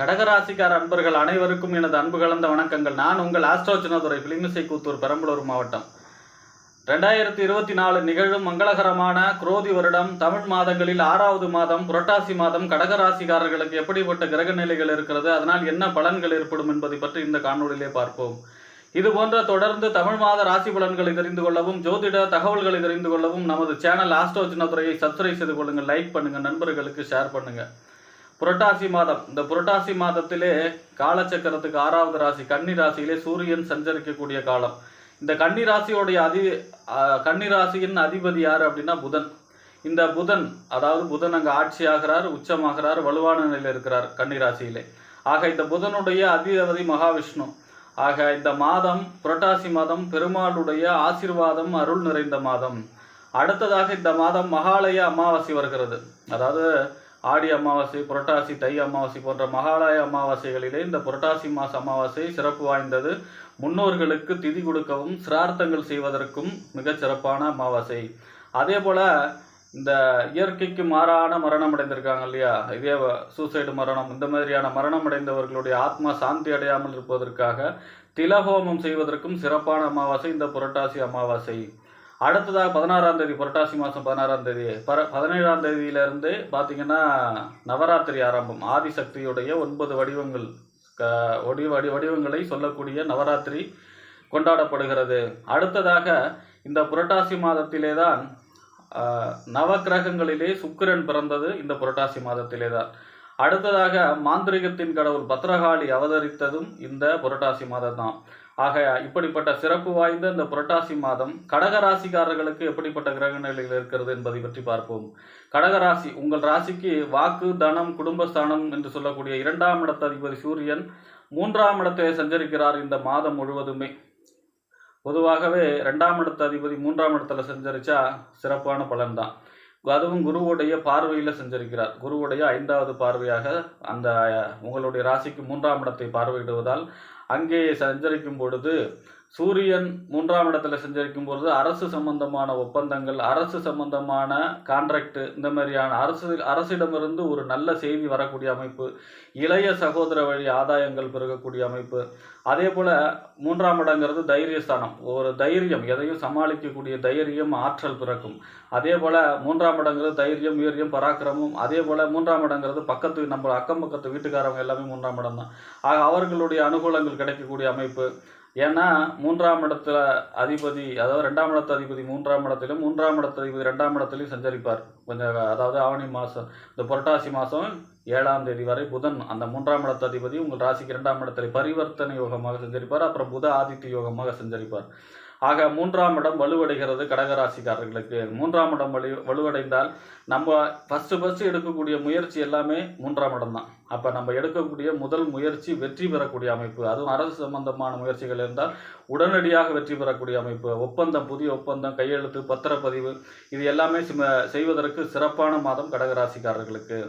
கடகராசிக்கார அன்பர்கள் அனைவருக்கும் எனது அன்பு கலந்த வணக்கங்கள். நான் உங்கள் ஆஸ்ட்ரோஜனதுரை பிலிமிசை கூத்தூர் பெரம்பலூர் மாவட்டம். ரெண்டாயிரத்தி இருபத்தி நாலு நிகழும் மங்களகரமான குரோதி வருடம் தமிழ் மாதங்களில் ஆறாவது மாதம் புரட்டாசி மாதம் கடகராசிக்காரர்களுக்கு எப்படிப்பட்ட கிரக நிலைகள் இருக்கிறது அதனால் என்ன பலன்கள் ஏற்படும் என்பதை பற்றி இந்த காணொலியிலே பார்ப்போம். இது போன்ற தொடர்ந்து தமிழ் மாத ராசி பலன்களை தெரிந்து கொள்ளவும் ஜோதிட தகவல்களை தெரிந்து கொள்ளவும் நமது சேனல் ஆஸ்ட்ரோஜனதுரையை சப்ஸ்கிரைப் செய்து கொள்ளுங்கள் லைக் பண்ணுங்கள் நண்பர்களுக்கு ஷேர் பண்ணுங்கள் புரட்டாசி மாதம். இந்த புரட்டாசி மாதத்திலே காலச்சக்கரத்துக்கு ஆறாவது ராசி கன்னி ராசியிலே சூரியன் சஞ்சரிக்கக்கூடிய காலம். இந்த கன்னி ராசியோடைய அதி கன்னி ராசியின் அதிபதி யார் அப்படின்னா புதன். இந்த புதன் அதாவது புதன் அங்கே ஆட்சி ஆகிறார் உச்சமாகிறார் வலுவான நிலையில் இருக்கிறார் கன்னி ராசியிலே. ஆக இந்த புதனுடைய அதிபதி மகாவிஷ்ணு. ஆக இந்த மாதம் புரட்டாசி மாதம் பெருமாளுடைய ஆசீர்வாதம் அருள் நிறைந்த மாதம். அடுத்ததாக இந்த மாதம் மகாலய அமாவாசை வருகிறது. அதாவது ஆடி அமாவாசை புரட்டாசி தை அமாவாசை போன்ற மகாலய அமாவாசைகளிலே இந்த புரட்டாசி மாச அமாவாசை சிறப்பு வாய்ந்தது. முன்னோர்களுக்கு திதி கொடுக்கவும் சிரார்த்தங்கள் செய்வதற்கும் மிகச் சிறப்பான அமாவாசை. அதே போல் இந்த இயற்கைக்கு மாறான மரணம் அடைந்திருக்காங்க இல்லையா? இதே சூசைடு மரணம் இந்த மாதிரியான மரணம் அடைந்தவர்களுடைய ஆத்மா சாந்தி அடையாமல் இருப்பதற்காக திலஹோமம் செய்வதற்கும் சிறப்பான அமாவாசை இந்த புரட்டாசி அமாவாசை. அடுத்ததாக பதினாறாம் தேதி புரட்டாசி மாதம் பதினாறாம் தேதி. பர பதினேழாம் தேதியிலிருந்து பார்த்தீங்கன்னா நவராத்திரி ஆரம்பம். ஆதிசக்தியுடைய ஒன்பது வடிவங்கள் க- வடி வடி வடிவங்களை சொல்லக்கூடிய நவராத்திரி கொண்டாடப்படுகிறது. அடுத்ததாக இந்த புரட்டாசி மாதத்திலே தான் நவக்கிரகங்களிலே சுக்கிரன் பிறந்தது இந்த புரட்டாசி மாதத்திலே தான் அடுத்ததாக மாந்திரிகத்தின் கடவுள் பத்ரகாளி அவதரித்ததும் இந்த புரட்டாசி மாதம் தான் ஆக இப்படிப்பட்ட சிறப்பு வாய்ந்த இந்த புரட்டாசி மாதம் கடகராசிக்காரர்களுக்கு எப்படிப்பட்ட கிரக நிலையில் இருக்கிறது என்பதை பற்றி பார்ப்போம். கடகராசி உங்கள் ராசிக்கு வாக்கு தனம் குடும்பஸ்தானம் என்று சொல்லக்கூடிய இரண்டாம் இடத்த அதிபதி சூரியன் மூன்றாம் இடத்தை சஞ்சரிக்கிறார் இந்த மாதம் முழுவதுமே. பொதுவாகவே ரெண்டாம் இடத்த அதிபதி மூன்றாம் இடத்துல சஞ்சரிச்சா சிறப்பான பலன்தான். அதுவும் குருவுடைய பார்வையில் சஞ்சரிக்கிறார். குருவுடைய ஐந்தாவது பார்வையாக அந்த உங்களுடைய ராசிக்கு மூன்றாம் இடத்தை பார்வையிடுவதால் அங்கே சஞ்சரிக்கும் பொழுது சூரியன் மூன்றாம் இடத்துல செஞ்சிருக்கும் பொழுது அரசு சம்பந்தமான ஒப்பந்தங்கள் அரசு சம்பந்தமான கான்ட்ராக்ட் இந்த மாதிரியான அரசு அரசிடமிருந்து ஒரு நல்ல செய்தி வரக்கூடிய அமைப்பு இளைய சகோதர வழி ஆதாயங்கள் பெருகக்கூடிய அமைப்பு. அதே போல் மூன்றாம் இடங்கிறது தைரியஸ்தானம். ஒரு தைரியம் எதையும் சமாளிக்கக்கூடிய தைரியம் ஆற்றல் பிறக்கும். அதே போல் மூன்றாம் இடங்கிறது தைரியம் வீரியம் பராக்கிரமம். அதே போல் மூன்றாம் இடங்கிறது பக்கத்து நம்ம அக்கம் பக்கத்து வீட்டுக்காரவங்க எல்லாமே மூன்றாம் இடம் தான். ஆக அவர்களுடைய அனுகூலங்கள் கிடைக்கக்கூடிய அமைப்பு. ஏன்னா மூன்றாம் இடத்துல அதிபதி அதாவது ரெண்டாம் இடத்து அதிபதி மூன்றாம் இடத்திலும் மூன்றாம் இடத்து அதிபதி ரெண்டாம் இடத்துலையும் சஞ்சரிப்பார். கொஞ்சம் அதாவது ஆவணி மாதம் இந்த புரட்டாசி மாதம் ஏழாம் தேதி வரை புதன் அந்த மூன்றாம் இடத்து அதிபதி உங்கள் ராசிக்கு இரண்டாம் இடத்துல பரிவர்த்தனை யோகமாக சஞ்சரிப்பார். அப்புறம் புத ஆதித்ய யோகமாக சஞ்சரிப்பார். ஆக மூன்றாம் இடம் வலுவடைகிறது கடகராசிக்காரர்களுக்கு. மூன்றாம் இடம் வலு வலுவடைந்தால் நம்ம ஃபஸ்ட்டு ஃபஸ்ட்டு எடுக்கக்கூடிய முயற்சி எல்லாமே மூன்றாம் இடம் தான். அப்போ நம்ம எடுக்கக்கூடிய முதல் முயற்சி வெற்றி பெறக்கூடிய அமைப்பு. அதுவும் அரசு சம்பந்தமான முயற்சிகள் இருந்தால் உடனடியாக வெற்றி பெறக்கூடிய அமைப்பு. ஒப்பந்தம் புதிய ஒப்பந்தம் கையெழுத்து பத்திரப்பதிவு இது எல்லாமே சிம செய்வதற்கு சிறப்பான மாதம் கடகராசிக்காரர்களுக்கு.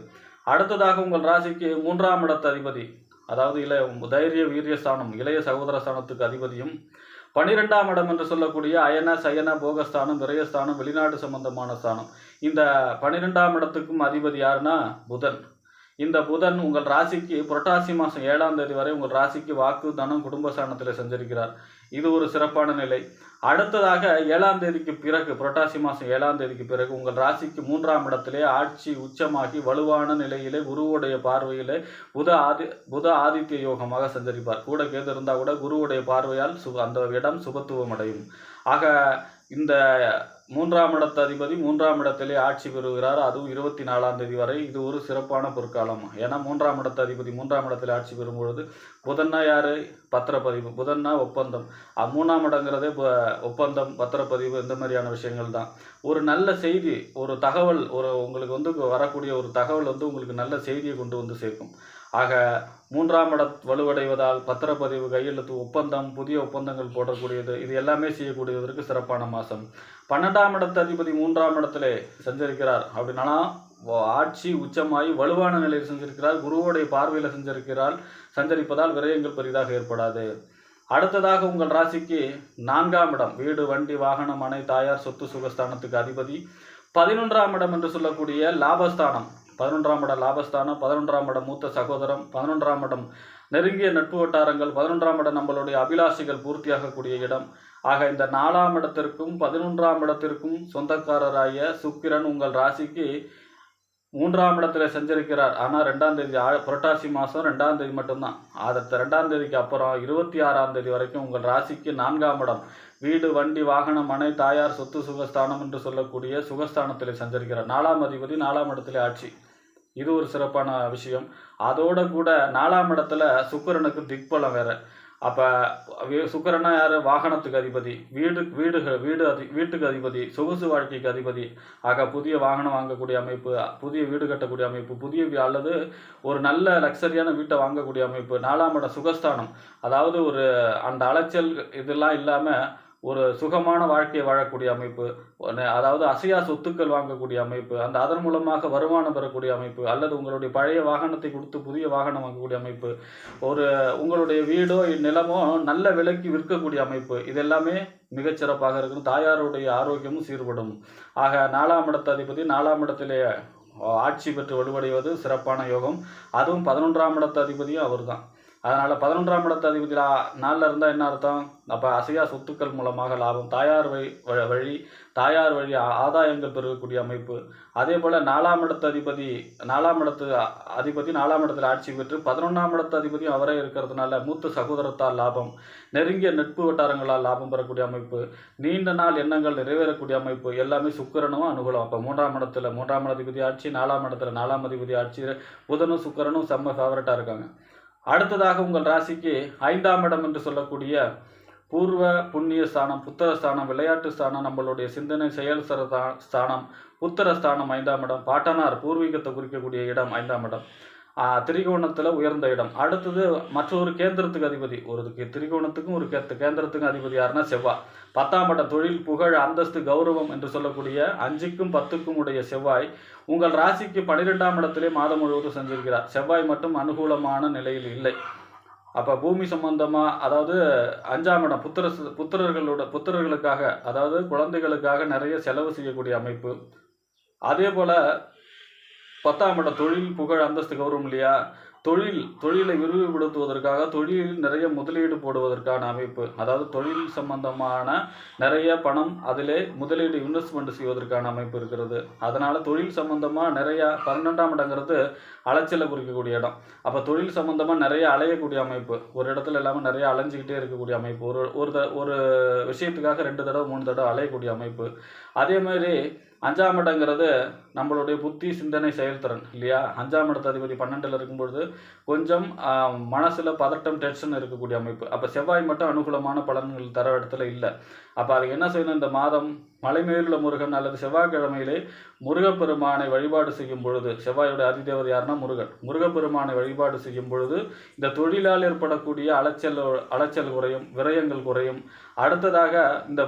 அடுத்ததாக உங்கள் ராசிக்கு மூன்றாம் இடத்த அதிபதி. அதாவது இளைய தைரிய வீரிய ஸ்தானம் இளைய சகோதர ஸ்தானத்துக்கு அதிபதியும் பனிரெண்டாம் இடம் என்று சொல்லக்கூடிய அயன சயன போகஸ்தானம் விரயஸ்தானம் வெளிநாடு சம்பந்தமான ஸ்தானம். இந்த பனிரெண்டாம் இடத்துக்கும் அதிபதி யாருன்னா? புதன். இந்த புதன் உங்கள் ராசிக்கு புரட்டாசி மாதம் ஏழாம் தேதி வரை உங்கள் ராசிக்கு வாக்கு தனம் குடும்பஸ்தானத்தில் செஞ்சிருக்கிறார். இது ஒரு சிறப்பான நிலை. அடுத்ததாக ஏழாம் தேதிக்கு பிறகு புரட்டாசி மாதம் ஏழாம் தேதிக்கு பிறகு உங்கள் ராசிக்கு மூன்றாம் இடத்திலே ஆட்சி உச்சமாகி வலுவான நிலையிலே குருவுடைய பார்வையிலே புத ஆதி புத ஆதித்ய யோகமாக சஞ்சரிப்பார். கூட கேது இருந்தால் கூட குருவுடைய பார்வையால் சு அந்த இடம் சுபத்துவம் அடையும் ஆக இந்த மூன்றாம் இடத்த அதிபதி மூன்றாம் இடத்திலே ஆட்சி பெறுகிறார். அதுவும் இருபத்தி நாலாம் தேதி வரை இது ஒரு சிறப்பான பொற்காலம். ஏன்னா மூன்றாம் இடத்த அதிபதி மூன்றாம் இடத்தில் ஆட்சி பெறும் பொழுது புதன்னா யார்? பத்திரப்பதிவு. புதன்னா ஒப்பந்தம். மூணாம் இடங்கிறதே ஒப்பந்தம் பத்திரப்பதிவு இந்த மாதிரியான விஷயங்கள் தான். ஒரு நல்ல செய்தி ஒரு தகவல் ஒரு உங்களுக்கு வந்து வரக்கூடிய ஒரு தகவல் வந்து உங்களுக்கு நல்ல செய்தியை கொண்டு வந்து சேர்க்கும். ஆக மூன்றாம் இட வலுவடைவதால் பத்திரப்பதிவு கையெழுத்து ஒப்பந்தம் புதிய ஒப்பந்தங்கள் போடக்கூடியது இது எல்லாமே செய்யக்கூடியதற்கு சிறப்பான மாதம் பன்னெண்டாம் இடத்து அதிபதி மூன்றாம் இடத்திலே சஞ்சரிக்கிறார். அப்படின்னா ஆட்சி உச்சமாகி வலுவான நிலையில் செஞ்சிருக்கிறார். குருவோடைய பார்வையில் செஞ்சிருக்கிறார். சஞ்சரிப்பதால் விரயங்கள் பெரிதாக ஏற்படாது. அடுத்ததாக உங்கள் ராசிக்கு நான்காம் இடம் வீடு வண்டி வாகனம் மனை தாயார் சொத்து சுகஸ்தானத்துக்கு அதிபதி. பதினொன்றாம் இடம் என்று சொல்லக்கூடிய லாபஸ்தானம். பதினொன்றாம் இடம் லாபஸ்தானம் பதினொன்றாம் இடம் மூத்த சகோதரம் பதினொன்றாம் இடம் நெருங்கிய நட்பு வட்டாரங்கள் பதினொன்றாம் இடம் நம்மளுடைய அபிலாஷைகள் பூர்த்தியாகக்கூடிய இடம். ஆக இந்த நாலாம் இடத்திற்கும் பதினொன்றாம் இடத்திற்கும் சொந்தக்காரராய சுக்கிரன் உங்கள் ராசிக்கு மூன்றாம் இடத்துல செஞ்சிருக்கிறார். ஆனால் ரெண்டாம் தேதி ஆ- புரட்டாசி மாதம் ரெண்டாம் தேதி மட்டும்தான். அடுத்த ரெண்டாம் தேதிக்கு அப்புறம் இருபத்தி ஆறாம் தேதி வரைக்கும் உங்கள் ராசிக்கு நான்காம் இடம். வீடு வண்டி வாகனம் மனை தாயார் சொத்து சுகஸ்தானம் என்று சொல்லக்கூடிய சுகஸ்தானத்தில் சஞ்சரிக்கிறார். நாலாம் அதிபதி நாலாம் இடத்துல ஆட்சி. இது ஒரு சிறப்பான விஷயம். அதோட கூட நாலாம் இடத்துல சுக்கரனுக்கு திக்பலம் வேற. அப்போ சுக்கரன்னா யார்? வாகனத்துக்கு அதிபதி. வீடு வீடுகள் வீடு அதி வீட்டுக்கு அதிபதி. சொகுசு வாழ்க்கைக்கு அதிபதி. ஆக புதிய வாகனம் வாங்கக்கூடிய அமைப்பு புதிய வீடு கட்டக்கூடிய அமைப்பு புதிய வீ- அல்லது ஒரு நல்ல லக்ஸரியான வீட்டை வாங்கக்கூடிய அமைப்பு நாலாம் இடம் சுகஸ்தானம். அதாவது ஒரு அந்த அலைச்சல் இதெல்லாம் இல்லாமல் ஒரு சுகமான வாழ்க்கையை வாழக்கூடிய அமைப்பு அதாவது அசையா சொத்துக்கள் வாங்கக்கூடிய அமைப்பு அந்த அதன் மூலமாக வருமானம் பெறக்கூடிய அமைப்பு அல்லது உங்களுடைய பழைய வாகனத்தை கொடுத்து புதிய வாகனம் வாங்கக்கூடிய அமைப்பு ஒரு உங்களுடைய வீடோ நிலமோ நல்ல விலைக்கு விற்கக்கூடிய அமைப்பு இது எல்லாமே மிகச்சிறப்பாக இருக்கணும். தாயாருடைய ஆரோக்கியமும் சீர்படும். ஆக நாலாம் இடத்த அதிபதி நாலாம் இடத்திலே ஆட்சி பெற்று வலுவடைவது சிறப்பான யோகம். அதுவும் பதினொன்றாம் இடத்த அதிபதியும் அவர்தான். அதனால் பதினொன்றாம் இடத்து அதிபதி நாளில் இருந்தால் என்ன அர்த்தம்? அப்போ அசையா சொத்துக்கள் மூலமாக லாபம். தாயார் வழி வ- வழி தாயார் வழி ஆதாயங்கள் பெறக்கூடிய அமைப்பு. அதே போல் நாலாம் இடத்து அதிபதி நாலாம் இடத்து அதிபதி நாலாம் இடத்தில் ஆட்சி பெற்று பதினொன்றாம் இடத்து அதிபதியும் அவரே இருக்கிறதுனால மூத்த சகோதரத்தால் லாபம். நெருங்கிய நட்பு வட்டாரங்களால் லாபம் பெறக்கூடிய அமைப்பு. நீண்ட நாள் எண்ணங்கள் நிறைவேறக்கூடிய அமைப்பு. எல்லாமே சுக்கரனும் அனுகூலம். அப்போ மூன்றாம் இடத்துல மூன்றாம் அதிபதி ஆட்சி நாலாம் இடத்துல நாலாம் அதிபதி ஆட்சி. புதனும் சுக்கரனும் செம்ம ஃபேவரட்டாக இருக்காங்க. அடுத்ததாக உங்கள் ராசிக்கு ஐந்தாம் இடம் என்று சொல்லக்கூடிய பூர்வ புண்ணிய ஸ்தானம் புத்தர ஸ்தானம் விளையாட்டு ஸ்தானம் நம்மளுடைய சிந்தனை செயல் ஸ்தானம் புத்தர ஸ்தானம் ஐந்தாம் இடம் பாட்டனார் பூர்வீகத்தை குறிக்கக்கூடிய இடம் ஐந்தாம் இடம். திரிகோணத்தில் உயர்ந்த இடம். அடுத்தது மற்றொரு கேந்திரத்துக்கு அதிபதி. ஒரு திரிகோணத்துக்கும் ஒரு கே- கேந்திரத்துக்கும் அதிபதி யாருன்னா செவ்வாய் பத்தாம் இடம் தொழில் புகழ் அந்தஸ்து கௌரவம் என்று சொல்லக்கூடிய அஞ்சுக்கும் பத்துக்கும் உடைய செவ்வாய் உங்கள் ராசிக்கு பன்னிரெண்டாம் இடத்திலே மாதம் முழுவதும் செஞ்சிருக்கிறார் செவ்வாய் மட்டும் அனுகூலமான நிலையில் இல்லை. அப்போ பூமி சம்பந்தமாக அதாவது அஞ்சாம் இடம் புத்திர புத்திரர்களோட புத்திரர்களுக்காக அதாவது குழந்தைகளுக்காக நிறைய செலவு செய்யக்கூடிய அமைப்பு. அதே போல் பத்தாம் இடம் தொழில் புகழ் அந்தஸ்து கௌரவம் இல்லையா? தொழில் தொழிலை விரிவுபடுத்துவதற்காக தொழிலில் நிறைய முதலீடு போடுவதற்கான அமைப்பு. அதாவது தொழில் சம்பந்தமான நிறைய பணம் அதிலே முதலீடு இன்வெஸ்ட்மெண்ட் செய்வதற்கான அமைப்பு இருக்கிறது. அதனால் தொழில் சம்பந்தமாக நிறையா பன்னெண்டாம் இடங்கிறது அலைச்சலை குறிக்கக்கூடிய இடம். அப்போ தொழில் சம்பந்தமாக நிறைய அலையக்கூடிய அமைப்பு. ஒரு இடத்துல இல்லாமல் நிறைய அலைஞ்சிக்கிட்டே இருக்கக்கூடிய அமைப்பு. ஒரு ஒரு த ஒரு விஷயத்துக்காக ரெண்டு தடவை மூணு தடவை அலையக்கூடிய அமைப்பு. அதே மாதிரி அஞ்சாம் இடங்கிறது நம்மளுடைய புத்தி சிந்தனை செயல்திறன் இல்லையா? அஞ்சாம் இடத்து அதிபதி பன்னெண்டில் இருக்கும்பொழுது கொஞ்சம் மனசில் பதட்டம் டென்ஷன் இருக்கக்கூடிய அமைப்பு. அப்போ செவ்வாய் மட்டும் அனுகூலமான பலன்கள் தர இடத்துல இல்லை. அப்போ அதுக்கு என்ன செய்யணும்? இந்த மாதம் மலைமேலுள்ள முருகன் அல்லது செவ்வாய்க்கிழமையிலே முருகப்பெருமானை வழிபாடு செய்யும் பொழுது செவ்வாயோட அதிதேவர் யாருன்னா முருகன். முருகப்பெருமானை வழிபாடு செய்யும் பொழுது இந்த தொழிலால் ஏற்படக்கூடிய அலைச்சல் அலைச்சல் குறையும் விரயங்கள் குறையும். அடுத்ததாக இந்த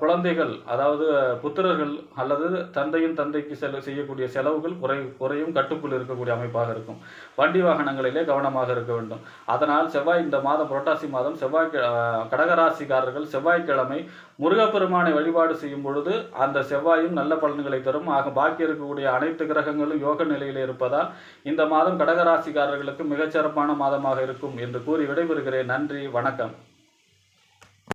குழந்தைகள் அதாவது புத்திரர்கள் அல்லது தந்தையின் தந்தைக்கு செல செய்யக்கூடிய செலவுகள் குறை குறையும் கட்டுக்குள் இருக்கக்கூடிய அமைப்பாக இருக்கும். வண்டி வாகனங்களிலே கவனமாக இருக்க வேண்டும். அதனால் செவ்வாய் இந்த மாதம் புரட்டாசி மாதம் செவ்வாய் கடகராசிக்காரர்கள் செவ்வாய்க்கிழமை முருகப்பெருமானை வழிபாடு செய்யும் பொழுது அந்த செவ்வாயும் நல்ல பலன்களை தரும். ஆக பாக்கி இருக்கக்கூடிய அனைத்து கிரகங்களும் யோக நிலையில் இருப்பதால் இந்த மாதம் கடகராசிக்காரர்களுக்கு மிகச்சிறப்பான மாதமாக இருக்கும் என்று கூறி விடைபெறுகிறேன். நன்றி வணக்கம்.